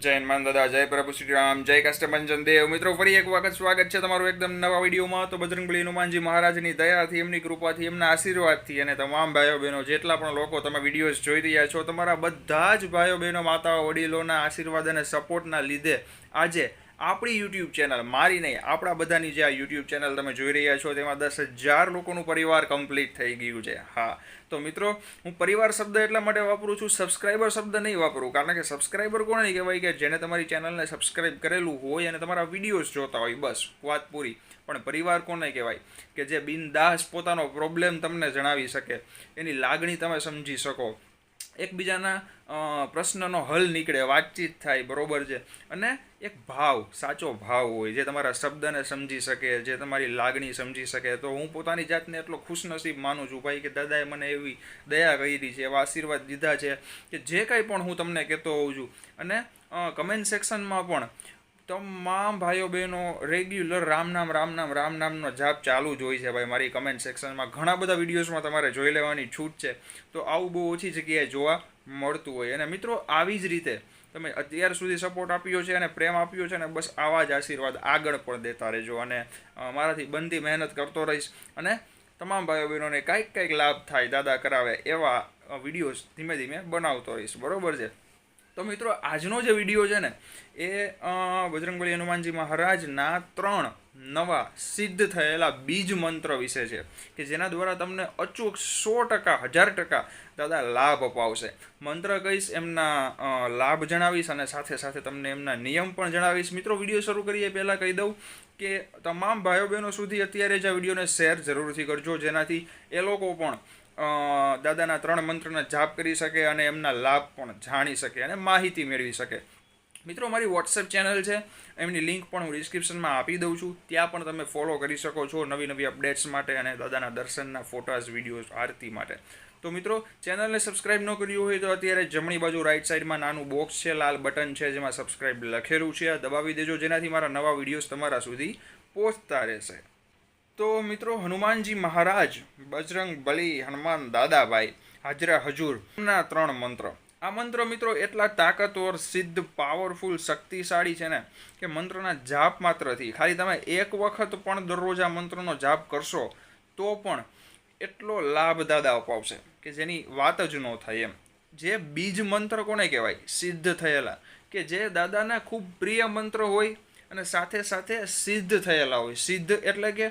જય હનુમાન દાદા, જય પ્રભુ શ્રી રામ, જય કષ્ટભંજન દેવ મિત્રો, ફરી એક વખત સ્વાગત છે તમારું એકદમ નવા વિડીયોમાં. તો બજરંગબલી હનુમાનજી મહારાજની દયાથી, એમની કૃપાથી, એમના આશીર્વાદથી અને તમામ ભાઈઓ બહેનો જેટલા પણ લોકો તમે વિડીયોઝ જોઈ રહ્યા છો, તમારા બધા જ ભાઈઓ બહેનો માતાઓ, વડીલોના આશીર્વાદ અને સપોર્ટના લીધે આજે આપણી યુટ્યુબ ચેનલ મારી નહીં, આપણા બધાની જે આ યુટ્યુબ ચેનલ તમે જોઈ રહ્યા છો, તેમાં દસ હજાર લોકોનું પરિવાર કમ્પ્લીટ થઈ ગયું છે. હા. તો મિત્રો, હું પરિવાર શબ્દ એટલા માટે વાપરું છું સબસ્ક્રાઈબર શબ્દ નહીં વાપરું, કારણ કે સબસ્ક્રાઈબર નહીં કહેવાય કે જેને તમારી ચેનલને સબસ્ક્રાઈબ કરેલું હોય અને તમારા વિડીયોઝ જોતા હોય, બસ, વાત પૂરી. પણ પરિવાર કોને કહેવાય કે જે બિનદાસ પોતાનો પ્રોબ્લેમ તમને જણાવી શકે, એની લાગણી તમે સમજી શકો. એકબીજાના પ્રશ્નનો હલ નીકળે, વાતચીત થાય, બરોબર છે. અને એક ભાવ, સાચો ભાવ હોય, જે તમારા શબ્દને સમજી શકે, જે તમારી લાગણી સમજી શકે. તો હું પોતાની જાતને એટલો ખુશનસીબ માનું છું, ભાઈ, કે દાદાએ મને એવી દયા કરી છે, એવા આશીર્વાદ દીધા છે, કે જે કાંઈ પણ હું તમને કહેતો હોઉં છું. અને કમેન્ટ સેક્શનમાં પણ તમામ ભાઈઓ બહેનો રેગ્યુલર રામ નામ રામ નામ રામ નામનો જાપ ચાલુ જ હોય છે ભાઈ. મારી કમેન્ટ સેક્શનમાં ઘણા બધા વિડીયોઝમાં તમારે જોઈ લેવાની છૂટ છે. તો આવું બહુ ઓછી જગ્યાએ જોવા મળતું હોય. અને મિત્રો, આવી જ રીતે તમે અત્યાર સુધી સપોર્ટ આપ્યો છે અને પ્રેમ આપ્યો છે અને બસ આવા જ આશીર્વાદ આગળ પણ દેતા રહેજો. અને મારાથી બનતી મહેનત કરતો રહીશ અને તમામ ભાઈઓ બહેનોને કાંઈક કાંઈક લાભ થાય દાદા કરાવે એવા વિડીયોઝ ધીમે ધીમે બનાવતો રહીશ. બરાબર છે? તો મિત્રો, આજનો જે વીડિયો છે ને, એ બજરંગબલી હનુમાનજી મહારાજના ત્રણ નવા સિદ્ધ થયેલા બીજ મંત્ર વિશે છે, કે જેના દ્વારા તમને અચૂક સો ટકા, હજાર ટકા દાદા લાભ અપાવશે. મંત્ર કહીશ, એમના લાભ જણાવીશ અને સાથે સાથે તમને એમના નિયમ પણ જણાવીશ. મિત્રો, વીડિયો શરૂ કરીએ પહેલાં કહી દઉં કે તમામ ભાઈઓ બહેનો સુધી અત્યારે જ આ વિડીયોને શેર જરૂરથી કરજો. જેનાથી એ લોકો પણ દાદાના ત્રણ મંત્રના જાપ કરી શકે અને એમના લાભ પણ જાણી શકે અને માહિતી મેળવી શકે. મિત્રો, મારી વોટ્સએપ ચેનલ છે, એમની લિંક પણ હું ડિસ્ક્રિપ્શનમાં આપી દઉં છું. ત્યાં પણ તમે ફોલો કરી શકો છો નવી નવી અપડેટ્સ માટે અને દાદાના દર્શનના ફોટાઝ વિડીયોઝ, આરતી માટે. તો મિત્રો, ચેનલને સબસ્ક્રાઇબ ન કર્યું હોય તો અત્યારે જમણી બાજુ રાઈટ સાઈડમાં નાનું બોક્સ છે, લાલ બટન છે, જેમાં સબસ્ક્રાઇબ લખેલું છે. આ દબાવી દેજો, જેનાથી મારા નવા વિડીયોઝ તમારા સુધી પહોંચતા રહેશે. તો મિત્રો હનુમાનજી મહારાજ, બજરંગ બલી, હનુમાન દાદાભાઈ, હાજરા હજુર ના ત્રણ મંત્ર. આ મંત્ર મિત્રો એટલા તાકતવર, સિદ્ધ પાવરફુલ શક્તિશાળી છે ને, કે મંત્રના જાપ માત્રથી. ખાલી તમે એક વખત પણ દરરોજ આ મંત્રનો જાપ કરશો, તો પણ એટલો લાભ દાદા અપાવશે, કે જેની વાત જ ન થાય એમ. જે બીજ મંત્ર કોને કહેવાય? સિદ્ધ થયેલા. કે જે દાદાના ખૂબ પ્રિય મંત્ર હોય અને સાથે સાથે સિદ્ધ થયેલા હોય. સિદ્ધ એટલે કે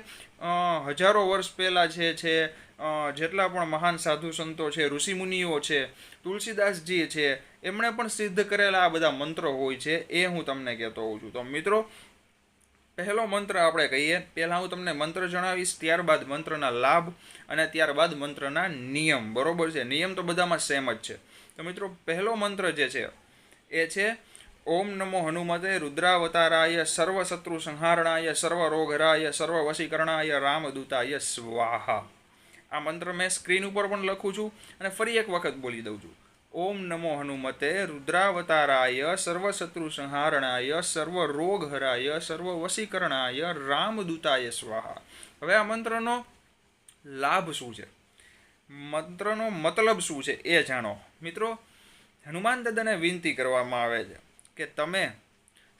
હજારો વર્ષ પહેલાં છે છે જેટલા પણ મહાન સાધુ સંતો છે, ઋષિમુનિઓ છે, તુલસીદાસજી છે, એમણે પણ સિદ્ધ કરેલા આ બધા મંત્રો હોય છે, એ હું તમને કહેતો હોઉં છું. તો મિત્રો, પહેલો મંત્ર આપણે કહીએ. પહેલાં હું તમને મંત્ર જણાવીશ, ત્યારબાદ મંત્રના લાભ અને ત્યારબાદ મંત્રના નિયમ. બરોબર છે? નિયમ તો બધામાં સેમ જ છે. તો મિત્રો, પહેલો મંત્ર જે છે, એ છે ઓમ નમો હનુમતે રુદ્રાવતારાય, સર્વશત્રુ સંહારણાય સર્વ સર્વવશીકરણાય સર્વ વશીકરણાય રામદૂતાય, સ્વાહા. આ મંત્ર મેં સ્ક્રીન ઉપર પણ લખું છું અને ફરી એક વખત બોલી દઉં છું. ઓમ નમો હનુમતે રુદ્રાવતારાય, સર્વશત્રુ સંહારણાય સર્વ સર્વવશીકરણાય સર્વ વશીકરણાય રામદૂતાય, સ્વાહા. હવે આ મંત્રનો લાભ શું છે? મંત્રનો મતલબ શું છે એ જાણો. મિત્રો, હનુમાન દાદાને વિનંતી કરવામાં આવે છે. કે તમે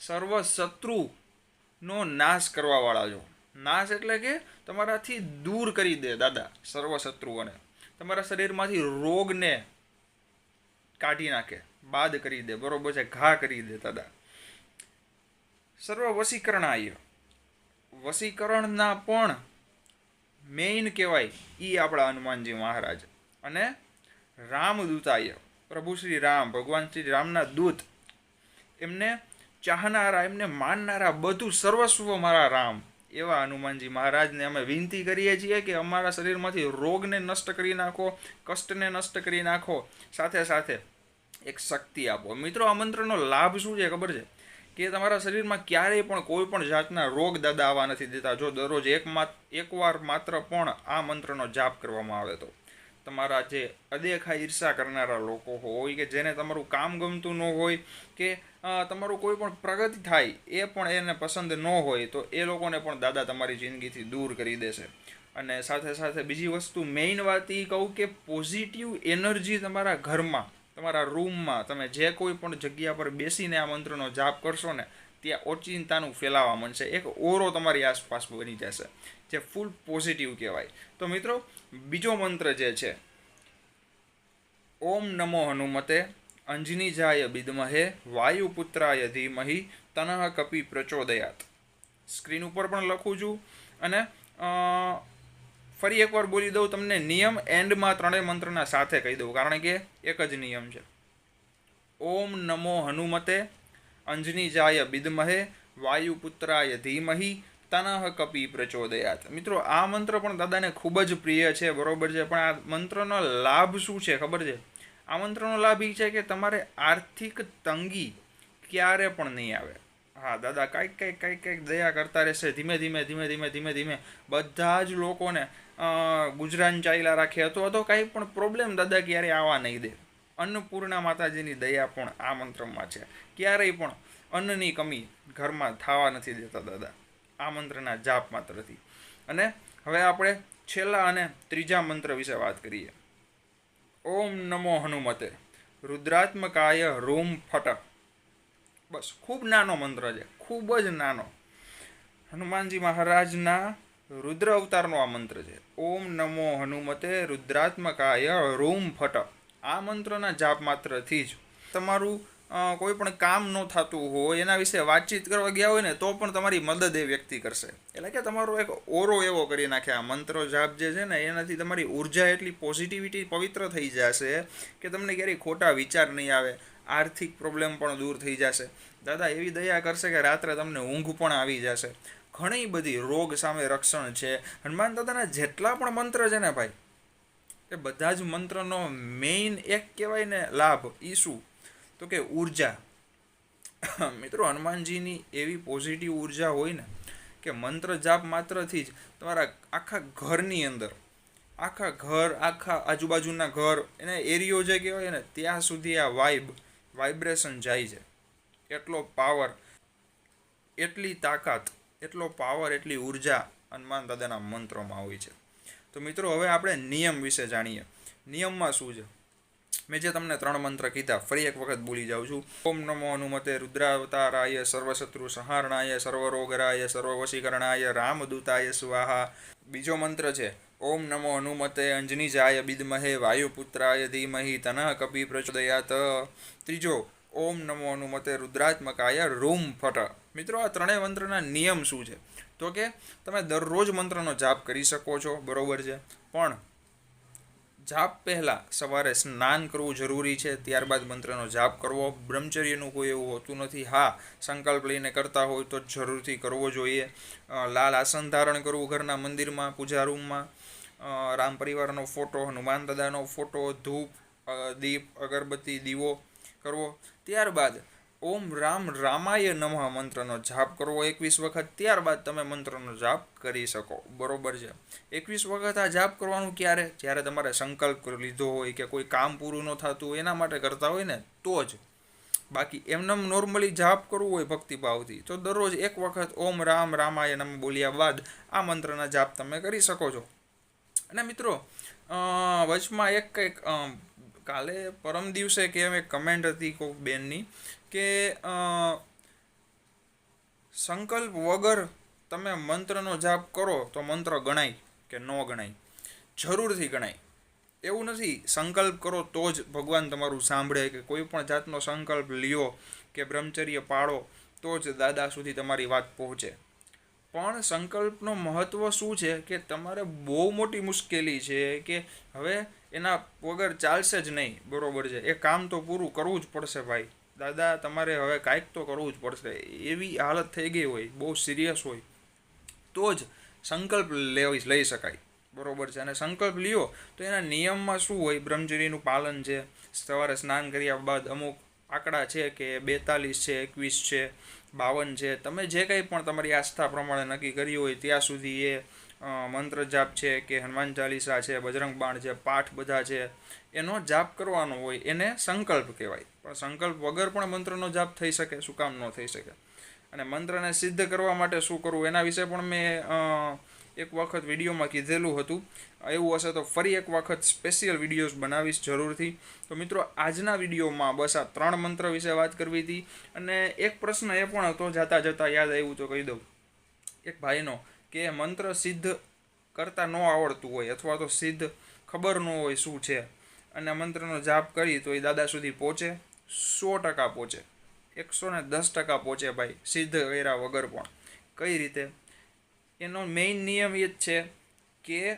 સર્વ શત્રુનો નાશ કરવાવાળા છો. નાશ એટલે કે તમારાથી દૂર કરી દે દાદા સર્વ શત્રુઓને તમારા શરીરમાંથી રોગને કાઢી નાખે, બાદ કરી દે, બરોબર છે, ઘા કરી દે દાદા. સર્વ વશીકરણાય વસીકરણના પણ મેઇન કહેવાય એ આપણા હનુમાનજી મહારાજ. અને રામદૂતાય પ્રભુ શ્રી રામ, ભગવાન શ્રી રામના દૂત એમને ચાહનારા, એમને માનનારા બધું સર્વસ્વ મારા રામ. એવા હનુમાનજી મહારાજને અમે વિનંતી કરીએ છીએ કે અમારા શરીરમાંથી રોગને નષ્ટ કરી નાખો, કષ્ટને નષ્ટ કરી નાખો, સાથે સાથે એક શક્તિ આપો. મિત્રો, આ મંત્રનો લાભ શું છે ખબર છે? કે તમારા શરીરમાં ક્યારેય પણ કોઈ પણ જાતના રોગ દાદા આવવા નથી દેતા. જો દરરોજ એક એકવાર માત્ર પણ આ મંત્રનો જાપ કરવામાં આવે તો. તમારા જે અદેખા ઈર્ષા કરનારા લોકો હોય કે જેને તમારું કામ ગમતું ન હોય કે તમારું કોઈ પણ પ્રગતિ થાય એ પણ એને પસંદ ન હોય તો એ લોકોને પણ દાદા તમારી જિંદગીથી દૂર કરી દેશે. અને સાથે સાથે બીજી વસ્તુ મેઇન વાત એ કહું કે પોઝિટિવ એનર્જી તમારા ઘરમાં, તમારા રૂમમાં તમે જે કોઈ પણ જગ્યા પર બેસીને આ મંત્રનો જાપ કરશો ને ત્યાં ઓચિંતાનું ફેલાવા માંડશે. એક ઓરો તમારી આસપાસ બની જશે, જે ફૂલ પોઝિટિવ કહેવાય. તો મિત્રો, બીજો મંત્ર જે છે, ઓમ નમો હનુમતે અંજનીજાય બિદમહે વાયુપુત્રાય ધીમહિ તનઃ કપી પ્રચોદયાત. સ્ક્રીન ઉપર પણ લખું છું અને ફરી એકવાર બોલી દઉં, તમને નિયમ એન્ડમાં ત્રણેય મંત્રના સાથે કહી દઉં, કારણ કે એક જ નિયમ છે. ઓમ નમો હનુમતે અંજનીજાય બિદમહે, વાયુપુત્રાય ધીમહિ તનઃ કપી પ્રચોદયાત. મિત્રો, આ મંત્ર પણ દાદાને ખૂબ જ પ્રિય છે, બરોબર છે, પણ આ મંત્રનો લાભ શું છે ખબર છે? આ મંત્રનો લાભ એ છે કે તમારે આર્થિક તંગી ક્યારે પણ નહીં આવે. હા, દાદા, કાંઈક, કંઈક કંઈક કંઈક દયા કરતા રહેશે, ધીમે ધીમે ધીમે ધીમે ધીમે ધીમે. બધા જ લોકોને ગુજરાન ચાલ્યા રાખે અથવા તો કાંઈ પણ પ્રોબ્લેમ દાદા ક્યારે આવવા નહીં દે. અન્નપૂર્ણા માતાજીની દયા પણ આ મંત્રમાં છે. ક્યારેય પણ અન્નની કમી ઘરમાં થવા નથી દેતા દાદા. આ મંત્રના જાપ માત્રથી. અને હવે આપણે છેલ્લા અને ત્રીજા મંત્ર વિશે વાત કરીએ. ઓમ નમો હનુમતે. રુદ્રાત્મકાય રૂમ ફટ. બસ, ખૂબ નાનો મંત્ર છે. ખૂબ જ નાનો. હનુમાનજી મહારાજના રુદ્ર અવતારનો આ મંત્ર છે. ઓમ નમો હનુમતે રુદ્રાત્મકાય રૂમ ફટ. આ મંત્રના જાપ માત્રથી જ. તમારું કોઈ પણ કામ ન થતું હોય, એના વિશે વાતચીત કરવા ગયા હોય ને, તો પણ તમારી મદદ એ વ્યક્તિ કરશે. એટલે કે તમારો એક ઓરો એવો કરી નાખે. આ મંત્રો જાપ જે છે ને, એનાથી તમારી ઊર્જા એટલી પોઝિટિવિટી પવિત્ર થઈ જશે કે તમને ક્યારેય ખોટા વિચાર નહીં આવે. આર્થિક પ્રોબ્લેમ પણ દૂર થઈ જશે. દાદા, એવી દયા કરશે કે રાત્રે તમને ઊંઘ પણ આવી જશે. ઘણી બધી રોગ સામે રક્ષણ છે. હનુમાન દાદાના જેટલા પણ મંત્ર છે ને ભાઈ એ બધા જ મંત્રનો મેઇન એક કહેવાય ને લાભ એ શું? તો કે ઊર્જા. મિત્રો, હનુમાનજીની એવી પોઝિટિવ ઊર્જા હોય ને કે મંત્ર જાપ માત્રથી જ તમારા આખા ઘરની અંદર, આખા ઘર, આખા આજુબાજુના ઘર, એને એરિયો જે કહેવાય ને, ત્યાં સુધી આ વાઇબ વાઇબ્રેશન જાય છે. એટલો પાવર એટલી તાકાત, એટલો પાવર એટલી ઊર્જા હનુમાન દાદાના મંત્રોમાં હોય છે. તો મિત્રો, હવે આપણે નિયમ વિશે જાણીએ. નિયમમાં શું છે? મેં જે તમને ત્રણ મંત્ર કીધા, ફરી એક વખત ભૂલી જાઉં છું. ઓમ નમો હનુમતે રુદ્રાવતારાય, સર્વશત્રુ સંહારણાય, સર્વરોગરાય, સર્વવશીકરણાય, રામદૂતાય સ્વાહા. બીજો મંત્ર છે, ઓમ નમો હનુમતે અંજનીજાય બિદમહે, વાયુપુત્રાય ધીમહિ, તનઃ કપી પ્રચોદયાત. ત્રીજો ઓમ નમો અનુમતે રુદ્રાત્મકાય રૂમ ફટ. મિત્રો, આ ત્રણેય મંત્રના નિયમ શું છે? તો કે તમે દરરોજ મંત્રનો જાપ કરી શકો છો, બરોબર છે. પણ જાપ પહેલાં સવારે સ્નાન કરવું જરૂરી છે, ત્યારબાદ મંત્રનો જાપ કરવો. બ્રહ્મચર્યનું કોઈ એવું હોતું નથી. હા, સંકલ્પ લઈને કરતા હોય તો જરૂરથી કરવો જોઈએ. લાલ આસન ધારણ કરવું ઘરના મંદિરમાં, પૂજા રૂમમાં. રામ પરિવારનો ફોટો, હનુમાન દાદાનો ફોટો, ધૂપ દીપ, અગરબત્તી, દીવો કરવો. ત્યારબાદ ઓમ રામ રામાય નમઃ મંત્રનો જાપ કરવો એકવીસ વખત. ત્યારબાદ તમે મંત્રનો જાપ કરી શકો. બરોબર છે. એકવીસ વખત આ જાપ કરવાનું ક્યારે? જ્યારે તમારે સંકલ્પ લીધો હોય કે કોઈ કામ પૂરું ન થતું એના માટે કરતા હોય ને, તો જ. બાકી એમનેમ નોર્મલી જાપ કરવું હોય ભક્તિભાવથી. તો દરરોજ એક વખત ઓમ રામ રામાય નમ બોલ્યા બાદ આ મંત્રના જાપ તમે કરી શકો છો. અને મિત્રો વચમાં એક કંઈક કાલે પરમ દિવસે કે એક કમેન્ટ હતી કોઈક બેનની કે સંકલ્પ વગર તમે મંત્રનો જાપ કરો તો મંત્ર ગણાય કે ન ગણાય? જરૂરથી ગણાય. એવું નથી, સંકલ્પ કરો તો જ ભગવાન તમારું સાંભળે કે કોઈ પણ જાતનો સંકલ્પ લ્યો કે બ્રહ્મચર્ય પાળો તો જ દાદા સુધી તમારી વાત પહોંચે. પણ સંકલ્પનો મહત્ત્વ શું છે કે તમારે બહુ મોટી મુશ્કેલી છે કે હવે એના વગર ચાલશે જ નહીં, બરોબર છે. એ કામ તો પૂરું કરવું જ પડશે ભાઈ. દાદા, તમારે હવે કાંઈક તો કરવું જ પડશે. એવી હાલત થઈ ગઈ હોય, બહુ સિરિયસ હોય, તો જ સંકલ્પ લેવી, લઈ શકાય. બરોબર છે. અને સંકલ્પ લ્યો, તો એના નિયમમાં શું હોય? બ્રહ્મચર્યનું પાલન છે, સવારે સ્નાન કર્યા બાદ અમુક આંકડા છે કે બેતાલીસ છે, એકવીસ છે, બાવન છે. તમે જે કંઈ પણ તમારી આસ્થા પ્રમાણે નક્કી કરી હોય, ત્યાં સુધી એ મંત્ર જાપ છે કે હનુમાન ચાલીસા છે, બજરંગ બાણ છે, પાઠ બધા છે, એનો જાપ કરવાનો હોય એને સંકલ્પ કહેવાય. પણ સંકલ્પ વગર પણ મંત્રનો જાપ થઈ શકે, શું કામ ન થઈ શકે? અને મંત્રને સિદ્ધ કરવા માટે શું કરવું? એના વિશે પણ મેં એક વખત વિડીયોમાં કીધેલું હતું. એવું હશે તો ફરી એક વખત સ્પેશિયલ વિડીયોઝ બનાવીશ જરૂરથી. તો મિત્રો, આજના વિડીયોમાં બસ આ ત્રણ મંત્ર વિશે વાત કરવી હતી. અને એક પ્રશ્ન એ પણ હતો જાતા જતાં યાદ આવ્યું તો કહી દઉં. એક ભાઈનો કે મંત્ર સિદ્ધ કરતા ન આવડતું હોય અથવા તો સિદ્ધ ખબર ન હોય શું છે. અને મંત્રનો જાપ કરી તો એ દાદા સુધી પહોંચે, સો ટકા પહોંચે. એકસો ને દસ ટકા પહોંચે ભાઈ, સિદ્ધ કર્યા વગર પણ. કઈ રીતે? એનો મેઇન નિયમ એ જ છે કે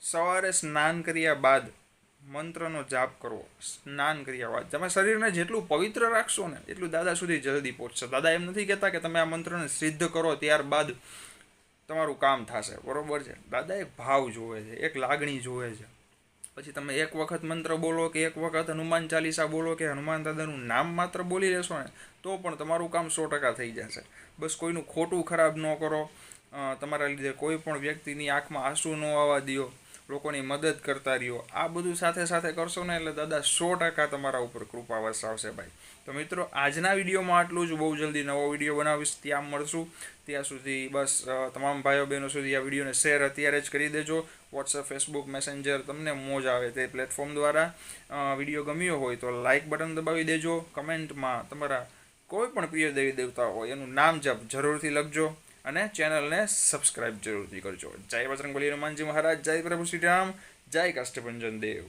સવારે સ્નાન કર્યા બાદ મંત્રનો જાપ કરવો, સ્નાન કર્યા બાદ તમે શરીરને જેટલું પવિત્ર રાખશો ને, એટલું દાદા સુધી જલ્દી પહોંચશે. દાદા એમ નથી કહેતા કે તમે આ મંત્રને સિદ્ધ કરો, ત્યારબાદ તમારું કામ થશે. બરોબર છે? દાદા એક ભાવ જોવે છે, એક લાગણી જોવે છે. પછી તમે એક વખત મંત્ર બોલો કે એક વખત હનુમાન ચાલીસા બોલો કે હનુમાન દાદાનું નામ માત્ર બોલી લેશો ને, તો પણ તમારું કામ સો ટકા થઈ જશે. બસ કોઈનું ખોટું ખરાબ ન કરો. તમારા લીધે કોઈ પણ વ્યક્તિની આંખમાં આંસુ ન આવવા દો લોકોની મદદ કરતા રહ્યો. આ બધું સાથે સાથે કરશો ને એટલે દાદા સો ટકા તમારા ઉપર કૃપા વરસાવશે ભાઈ. તો મિત્રો, આજના વિડીયોમાં આટલું જ. બહુ જલ્દી નવો વીડિયો બનાવીશ. ત્યાં મળશું. ત્યાં સુધી બસ તમામ ભાઈઓ બહેનો સુધી આ વિડીયોને શેર અત્યારે જ કરી દેજો. વોટ્સઅપ ફેસબુક મેસેન્જર તમને મોજ આવે તે પ્લેટફોર્મ દ્વારા. વીડિયો ગમ્યો હોય તો લાઇક બટન દબાવી દેજો. કમેન્ટમાં તમારા કોઈ પણ પ્રિય દેવી દેવતા હોય એનું નામ જપ જરૂરથી લખજો. અને ચેનલને સબસ્ક્રાઇબ જરૂરથી કરજો. જય બજરંગબલી હનુમાનજી મહારાજ, જય પ્રભુ શ્રી રામ, જય કાષ્ટભંજન દેવ.